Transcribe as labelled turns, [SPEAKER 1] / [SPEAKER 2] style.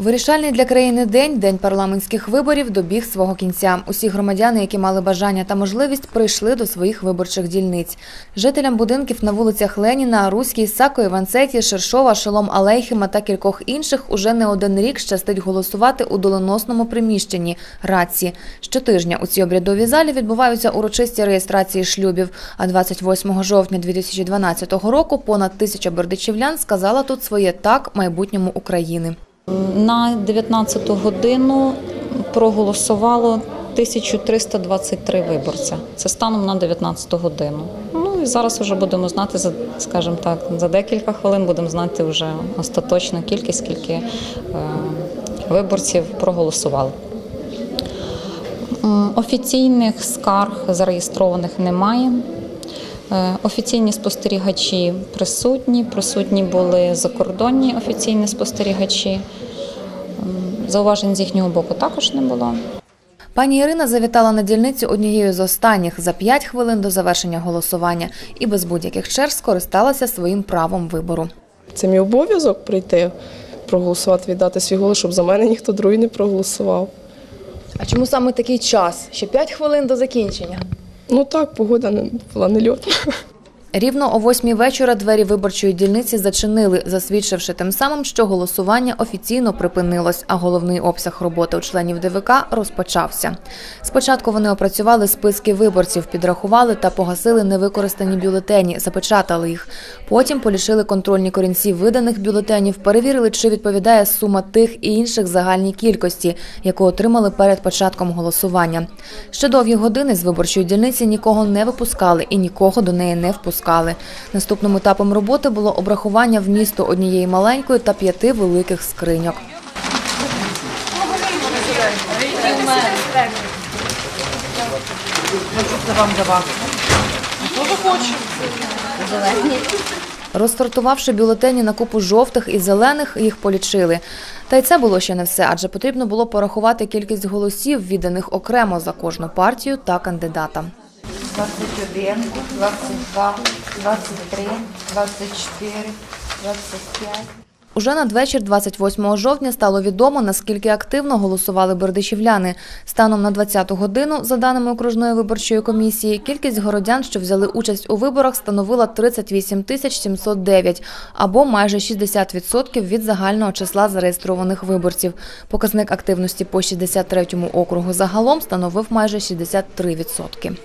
[SPEAKER 1] Вирішальний для країни день, день парламентських виборів, добіг свого кінця. Усі громадяни, які мали бажання та можливість, прийшли до своїх виборчих дільниць. Жителям будинків на вулицях Леніна, Руській, Сако, Іванцеті, Шершова, Шолом Алейхима та кількох інших уже не один рік щастить голосувати у доленосному приміщенні Раці. Щотижня у цій обрядовій залі відбуваються урочисті реєстрації шлюбів. А 28 жовтня 2012 року понад тисяча бердичівлян сказала тут своє так майбутньому України.
[SPEAKER 2] На 19 годину проголосувало 1323 виборця. Це станом на 19 годину. Ну і зараз вже будемо знати за, скажімо так, за декілька хвилин будемо знати вже остаточну кількість, скільки е, виборців проголосували. Офіційних скарг зареєстрованих немає. Е, Офіційні спостерігачі присутні. Присутні були закордонні офіційні спостерігачі. Зауважень з їхнього боку також не було.
[SPEAKER 1] Пані Ірина завітала на дільницю однією з останніх за 5 хвилин до завершення голосування і без будь-яких черг скористалася своїм правом вибору.
[SPEAKER 3] Це мій обов'язок прийти, проголосувати, віддати свій голос, щоб за мене ніхто другий не проголосував.
[SPEAKER 4] А чому саме такий час? Ще 5 хвилин до закінчення.
[SPEAKER 3] Ну так, погода не була нельотна.
[SPEAKER 1] Рівно о восьмій вечора двері виборчої дільниці зачинили, засвідчивши тим самим, що голосування офіційно припинилось, а головний обсяг роботи у членів ДВК розпочався. Спочатку вони опрацювали списки виборців, підрахували та погасили невикористані бюлетені, запечатали їх. Потім полічили контрольні корінці виданих бюлетенів, перевірили, чи відповідає сума тих і інших загальній кількості, яку отримали перед початком голосування. Ще довгі години з виборчої дільниці нікого не випускали і нікого до неї не впускали. Наступним етапом роботи було обрахування вмісту однієї маленької та п'яти великих скриньок. Розсортувавши бюлетені на купу жовтих і зелених, їх полічили. Та й це було ще не все, адже потрібно було порахувати кількість голосів, відданих окремо за кожну партію та кандидата.
[SPEAKER 5] 21, 22, 23, 24, 25.
[SPEAKER 1] Уже надвечір 28 жовтня стало відомо, наскільки активно голосували бердичівляни. Станом на 20 годину, за даними окружної виборчої комісії, кількість городян, що взяли участь у виборах, становила 38 тисяч 709, або майже 60% від загального числа зареєстрованих виборців. Показник активності по 63-му округу загалом становив майже 63%.